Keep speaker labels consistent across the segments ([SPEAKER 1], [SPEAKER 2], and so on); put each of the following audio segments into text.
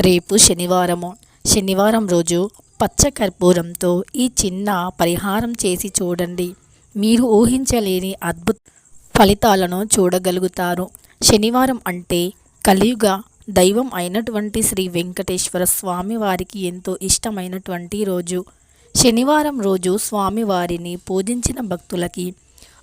[SPEAKER 1] రేపు శనివారము. శనివారం రోజు పచ్చ కర్పూరంతో ఈ చిన్న పరిహారం చేసి చూడండి. మీరు ఊహించలేని అద్భుత ఫలితాలను చూడగలుగుతారు. శనివారం అంటే కలియుగ దైవం అయినటువంటి శ్రీ వెంకటేశ్వర స్వామి వారికి ఎంతో ఇష్టమైనటువంటి రోజు. శనివారం రోజు స్వామివారిని పూజించిన భక్తులకి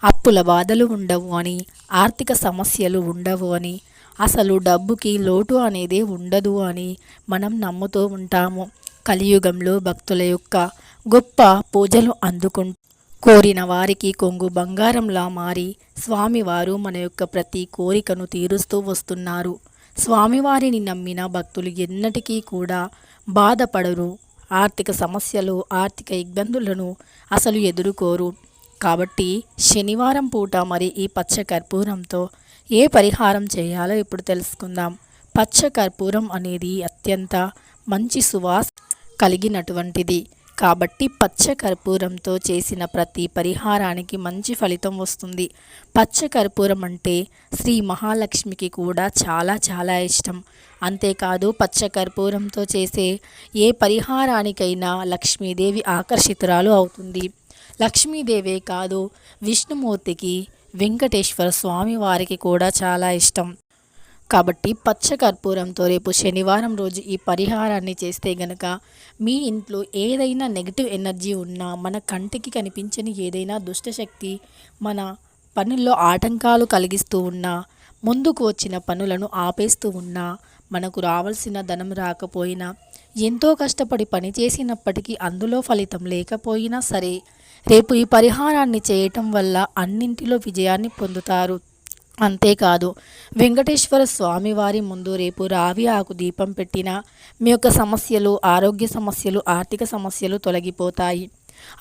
[SPEAKER 1] అప్పుల బాధలు ఉండవు అని ఆర్థిక సమస్యలు ఉండవు అని అసలు డబ్బుకి లోటు అనేది ఉండదు అని మనం నమ్ముతూ ఉంటాము. కలియుగంలో భక్తుల యొక్క గొప్ప పూజలు అందుకుంటూ కోరిన వారికి కొంగు బంగారంలా మారి స్వామివారు మన యొక్క ప్రతి కోరికను తీరుస్తూ వస్తున్నారు. స్వామివారిని నమ్మిన భక్తులు ఎన్నటికీ కూడా బాధపడరు. ఆర్థిక సమస్యలు ఆర్థిక ఇబ్బందులను అసలు ఎదుర్కోరు. కాబట్టి శనివారం పూట మరి ఈ పచ్చ కర్పూరంతో ఏ పరిహారం చేయాలో ఇప్పుడు తెలుసుకుందాం. పచ్చ కర్పూరం అనేది అత్యంత మంచి సువాస కలిగినటువంటిది. కాబట్టి పచ్చ కర్పూరంతో చేసిన ప్రతి పరిహారానికి మంచి ఫలితం వస్తుంది. పచ్చ కర్పూరం అంటే శ్రీ మహాలక్ష్మికి కూడా చాలా చాలా ఇష్టం. అంతేకాదు పచ్చ కర్పూరంతో చేసే ఏ పరిహారానికైనా లక్ష్మీదేవి ఆకర్షితురాలు అవుతుంది. లక్ష్మీదేవే కాదు విష్ణుమూర్తికి వెంకటేశ్వర స్వామి వారికి కూడా చాలా ఇష్టం. కాబట్టి పచ్చ కర్పూరంతో రేపు శనివారం రోజు ఈ పరిహారాన్ని చేస్తే గనక మీ ఇంట్లో ఏదైనా నెగిటివ్ ఎనర్జీ ఉన్నా మన కంటికి కనిపించని ఏదైనా దుష్టశక్తి మన పనుల్లో ఆటంకాలు కలిగిస్తూ ఉన్నా ముందుకు వచ్చిన పనులను ఆపేస్తూ ఉన్నా మనకు రావాల్సిన ధనం రాకపోయినా ఎంతో కష్టపడి పని చేసినప్పటికీ అందులో ఫలితం లేకపోయినా సరే రేపు ఈ పరిహారాన్ని చేయటం వల్ల అన్నింటిలో విజయాన్ని పొందుతారు. అంతేకాదు వెంకటేశ్వర స్వామి వారి ముందు రేపు రావి ఆకు దీపం పెట్టిన మీ యొక్క సమస్యలు ఆరోగ్య సమస్యలు ఆర్థిక సమస్యలు తొలగిపోతాయి.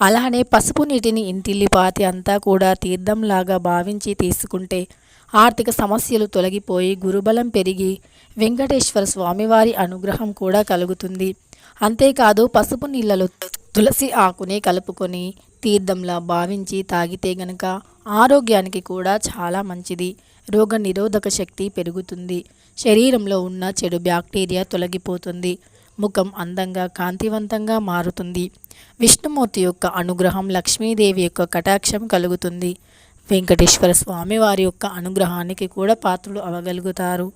[SPEAKER 1] అలానే పసుపు నీటిని ఇంటిల్లిపాతి అంతా కూడా తీర్థంలాగా భావించి తీసుకుంటే ఆర్థిక సమస్యలు తొలగిపోయి గురుబలం పెరిగి వెంకటేశ్వర స్వామివారి అనుగ్రహం కూడా కలుగుతుంది. అంతేకాదు పసుపు నీళ్ళలో తులసి ఆకుని కలుపుకొని తీర్థంలా భావించి తాగితే గనక ఆరోగ్యానికి కూడా చాలా మంచిది. రోగ నిరోధక శక్తి పెరుగుతుంది. శరీరంలో ఉన్న చెడు బ్యాక్టీరియా తొలగిపోతుంది. ముఖం అందంగా కాంతివంతంగా మారుతుంది. విష్ణుమూర్తి యొక్క అనుగ్రహం లక్ష్మీదేవి యొక్క కటాక్షం కలుగుతుంది. వెంకటేశ్వర స్వామి వారి యొక్క అనుగ్రహానికి కూడా పాత్రలు అవగలుగుతారు.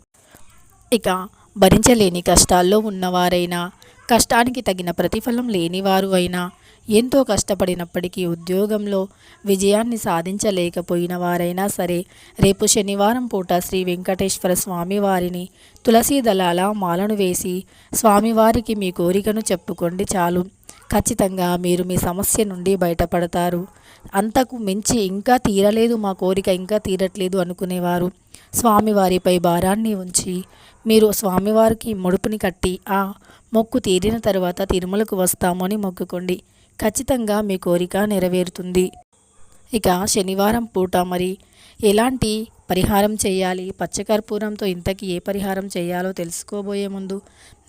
[SPEAKER 1] ఇక భరించలేని కష్టాల్లో ఉన్నవారైనా కష్టానికి తగిన ప్రతిఫలం లేనివారు అయినా ఎంతో కష్టపడినప్పటికీ ఉద్యోగంలో విజయాన్ని సాధించలేకపోయిన వారైనా సరే రేపు శనివారం పూట శ్రీ వెంకటేశ్వర స్వామివారిని తులసీ దళాల మాలను వేసి స్వామివారికి మీ కోరికను చెప్పుకోండి చాలు. ఖచ్చితంగా మీరు మీ సమస్య నుండి బయటపడతారు. అంతకు మించి ఇంకా తీరలేదు మా కోరిక ఇంకా తీరట్లేదు అనుకునేవారు. స్వామివారిపై భారాన్ని ఉంచి మీరు స్వామివారికి ముడుపుని కట్టి ఆ మొక్కు తీరిన తర్వాత తిరుమలకు వస్తామని మొక్కుకోండి. ఖచ్చితంగా మీ కోరిక నెరవేరుతుంది. ఇక శనివారం పూట మరి ఎలాంటి పరిహారం చేయాలి? పచ్చకర్పూరంతో ఇంతకీ ఏ పరిహారం చేయాలో తెలుసుకోబోయే ముందు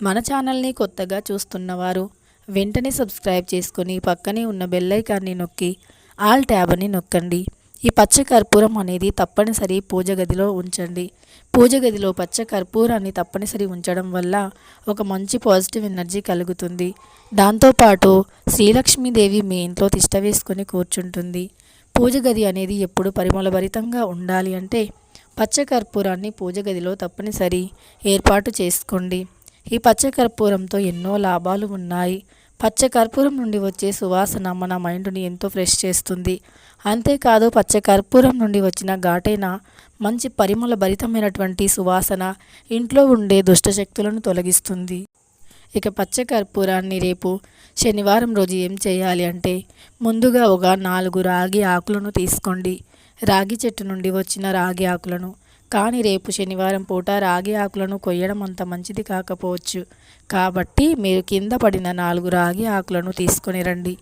[SPEAKER 1] మన ఛానల్ని కొత్తగా చూస్తున్నవారు వెంటనే సబ్స్క్రైబ్ చేసుకొని పక్కనే ఉన్న బెల్లైకాన్ని నొక్కి ఆల్ ట్యాబ్ని నొక్కండి. ఈ పచ్చ కర్పూరం అనేది తప్పనిసరి పూజ గదిలో ఉంచండి. పూజ గదిలో పచ్చ కర్పూరాన్ని తప్పనిసరి ఉంచడం వల్ల ఒక మంచి పాజిటివ్ ఎనర్జీ కలుగుతుంది. దాంతోపాటు శ్రీలక్ష్మీదేవి మీ ఇంట్లో తిష్ట వేసుకొని కూర్చుంటుంది. పూజ గది అనేది ఎప్పుడు పరిమళభరితంగా ఉండాలి అంటే పచ్చ కర్పూరాన్ని పూజ గదిలో తప్పనిసరి ఏర్పాటు చేసుకోండి. ఈ పచ్చ కర్పూరంతో ఎన్నో లాభాలు ఉన్నాయి. పచ్చ కర్పూరం నుండి వచ్చే సువాసన మన మైండ్ని ఎంతో ఫ్రెష్ చేస్తుంది. అంతేకాదు పచ్చ కర్పూరం నుండి వచ్చిన ఘాటైన మంచి పరిమళ భరితమైనటువంటి సువాసన ఇంట్లో ఉండే దుష్టశక్తులను తొలగిస్తుంది. ఇక పచ్చ కర్పూరాన్ని రేపు శనివారం రోజు ఏం చేయాలి అంటే ముందుగా ఒక నాలుగు రాగి ఆకులను తీసుకోండి. రాగి చెట్టు నుండి వచ్చిన రాగి ఆకులను కానీ రేపు శనివారం పూట రాగి ఆకులను కొయ్యడం అంత మంచిది కాకపోవచ్చు. కాబట్టి మీరు కింద పడిన నాలుగు రాగి ఆకులను తీసుకొని రండి.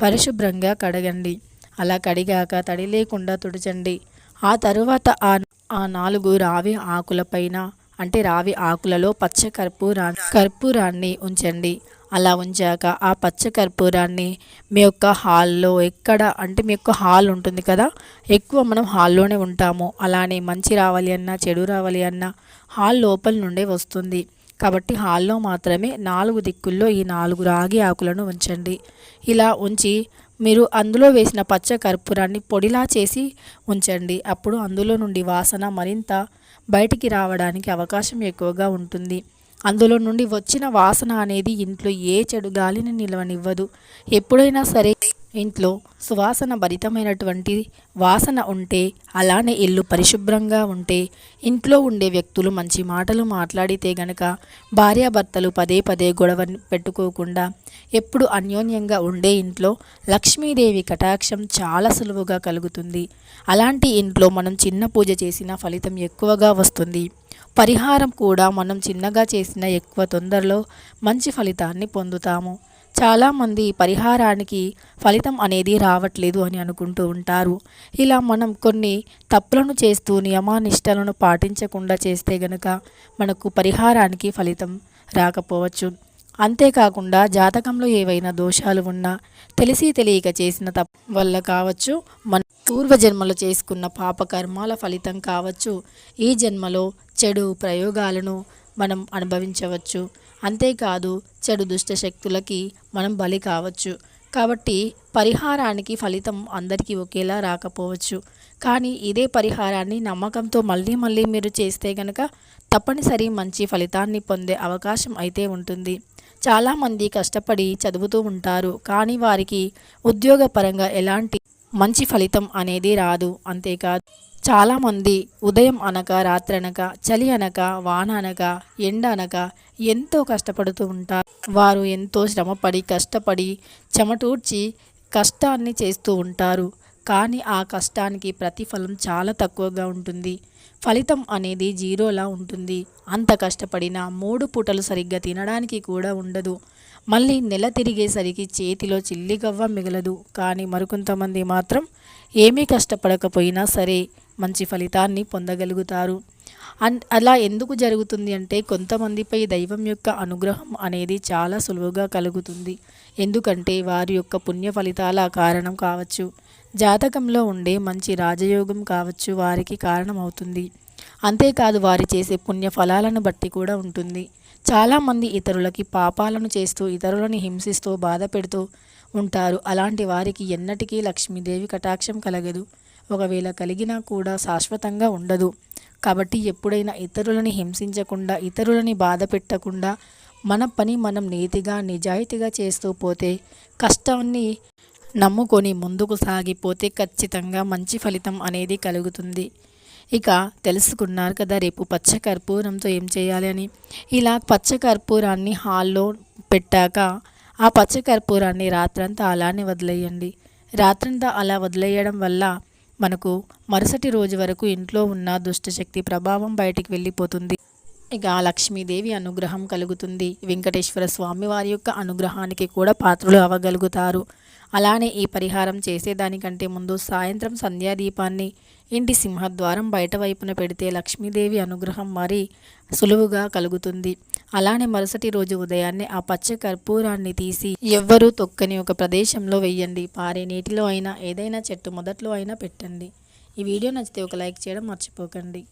[SPEAKER 1] పరిశుభ్రంగా కడగండి. అలా కడిగాక తడి లేకుండా తుడచండి. ఆ తరువాత ఆ ఆ నాలుగు రావి ఆకులపైన అంటే రావి ఆకులలో పచ్చ కర్పూరా కర్పూరాన్ని ఉంచండి. అలా ఉంచాక ఆ పచ్చ కర్పూరాన్ని మీ యొక్క హాల్లో ఎక్కడ అంటే మీ యొక్క హాల్ ఉంటుంది కదా ఎక్కువ మనం హాల్లోనే ఉంటాము. అలానే మంచి రావాలి అన్నా చెడు రావాలి అన్నా హాల్ లోపల నుండే వస్తుంది. కాబట్టి హాల్లో మాత్రమే నాలుగు దిక్కుల్లో ఈ నాలుగు రాగి ఆకులను ఉంచండి. ఇలా ఉంచి మీరు అందులో వేసిన పచ్చ కర్పూరాన్ని పొడిలా చేసి ఉంచండి. అప్పుడు అందులో నుండి వాసన మరింత బయటికి రావడానికి అవకాశం ఎక్కువగా ఉంటుంది. అందులో నుండి వచ్చిన వాసన అనేది ఇంట్లో ఏ చెడు గాలిని నిలవనివ్వదు. ఎప్పుడైనా సరే ఇంట్లో సువాసన భరితమైనటువంటి వాసన ఉంటే అలానే ఇల్లు పరిశుభ్రంగా ఉంటే ఇంట్లో ఉండే వ్యక్తులు మంచి మాటలు మాట్లాడితే గనక భార్యాభర్తలు పదే పదే గొడవ పెట్టుకోకుండా ఎప్పుడు అన్యోన్యంగా ఉండే ఇంట్లో లక్ష్మీదేవి కటాక్షం చాలా సులువుగా కలుగుతుంది. అలాంటి ఇంట్లో మనం చిన్న పూజ చేసిన ఫలితం ఎక్కువగా వస్తుంది. పరిహారం కూడా మనం చిన్నగా చేసిన ఎక్కువ తొందరలో మంచి ఫలితాన్ని పొందుతాము. చాలామంది పరిహారానికి ఫలితం అనేది రావట్లేదు అని అనుకుంటూ ఉంటారు. ఇలా మనం కొన్ని తప్పులను చేస్తూ నియమానిష్టలను పాటించకుండా చేస్తే గనక మనకు పరిహారానికి ఫలితం రాకపోవచ్చు. అంతేకాకుండా జాతకంలో ఏవైనా దోషాలు ఉన్నా తెలిసి తెలియక చేసిన తప్పు వల్ల కావచ్చు మన పూర్వజన్మలో చేసుకున్న పాపకర్మాల ఫలితం కావచ్చు. ఈ జన్మలో చెడు ప్రయోగాలను మనం అనుభవించవచ్చు. అంతేకాదు చెడు దుష్ట శక్తులకి మనం బలి కావచ్చు. కాబట్టి పరిహారానికి ఫలితం అందరికీ ఒకేలా రాకపోవచ్చు. కానీ ఇదే పరిహారాన్ని నమ్మకంతో మళ్ళీ మళ్ళీ మీరు చేస్తే గనక తప్పనిసరి మంచి ఫలితాన్ని పొందే అవకాశం అయితే ఉంటుంది. చాలామంది కష్టపడి చదువుతూ ఉంటారు. కానీ వారికి ఉద్యోగపరంగా ఎలాంటి మంచి ఫలితం అనేది రాదు. అంతేకాదు చాలామంది ఉదయం అనక రాత్రి అనక చలి అనక వాన అనక ఎండ అనక ఎంతో కష్టపడుతూ ఉంటారు. వారు ఎంతో శ్రమపడి కష్టపడి చెమటూడ్చి కష్టాన్ని చేస్తూ ఉంటారు. కానీ ఆ కష్టానికి ప్రతిఫలం చాలా తక్కువగా ఉంటుంది. ఫలితం అనేది జీరోలా ఉంటుంది. అంత కష్టపడిన మూడు పూటలు సరిగ్గా తినడానికి కూడా ఉండదు. మళ్ళీ నెల తిరిగేసరికి చేతిలో చిల్లిగవ్వ మిగలదు. కానీ మరికొంతమంది మాత్రం ఏమీ కష్టపడకపోయినా సరే మంచి ఫలితాన్ని పొందగలుగుతారు. అన్ అలా ఎందుకు జరుగుతుంది అంటే కొంతమందిపై దైవం యొక్క అనుగ్రహం అనేది చాలా సులువుగా కలుగుతుంది. ఎందుకంటే వారి యొక్క పుణ్య ఫలితాల కారణం కావచ్చు. జాతకంలో ఉండే మంచి రాజయోగం కావచ్చు వారికి కారణమవుతుంది. అంతేకాదు వారి చేసే పుణ్య ఫలాలను బట్టి కూడా ఉంటుంది. చాలామంది ఇతరులకి పాపాలను చేస్తూ ఇతరులని హింసిస్తూ బాధ పెడుతూ ఉంటారు. అలాంటి వారికి ఎన్నటికీ లక్ష్మీదేవి కటాక్షం కలగదు. ఒకవేళ కలిగినా కూడా శాశ్వతంగా ఉండదు. కాబట్టి ఎప్పుడైనా ఇతరులని హింసించకుండా ఇతరులని బాధ పెట్టకుండా మన పని మనం నీతిగా నిజాయితీగా చేస్తూ పోతే కష్టాన్ని నమ్ముకొని ముందుకు సాగిపోతే ఖచ్చితంగా మంచి ఫలితం అనేది కలుగుతుంది. ఇక తెలుసుకున్నారు కదా రేపు పచ్చ కర్పూరంతో ఏం చేయాలి అని. ఇలా పచ్చ కర్పూరాన్ని హాల్లో పెట్టాక ఆ పచ్చ కర్పూరాన్ని రాత్రంతా అలానే వదిలేయండి. రాత్రంతా అలా వదిలేయడం వల్ల మనకు మరుసటి రోజు వరకు ఇంట్లో ఉన్న దుష్టశక్తి ప్రభావం బయటికి వెళ్ళిపోతుంది. ఇక లక్ష్మీదేవి అనుగ్రహం కలుగుతుంది. వెంకటేశ్వర స్వామి వారి యొక్క అనుగ్రహానికి కూడా పాత్రలు అవ్వగలుగుతారు. అలానే ఈ పరిహారం చేసేదానికంటే ముందు సాయంత్రం సంధ్యాదీపాన్ని ఇంటి సింహద్వారం బయట వైపున పెడితే లక్ష్మీదేవి అనుగ్రహం మరి సులువుగా కలుగుతుంది. అలానే మరుసటి రోజు ఉదయాన్నే ఆ పచ్చ కర్పూరాన్ని తీసి ఎవ్వరూ తొక్కని ఒక ప్రదేశంలో వెయ్యండి. పారే నీటిలో అయినా ఏదైనా చెట్టు మొదట్లో అయినా పెట్టండి. ఈ వీడియో నచ్చితే ఒక లైక్ చేయడం మర్చిపోకండి.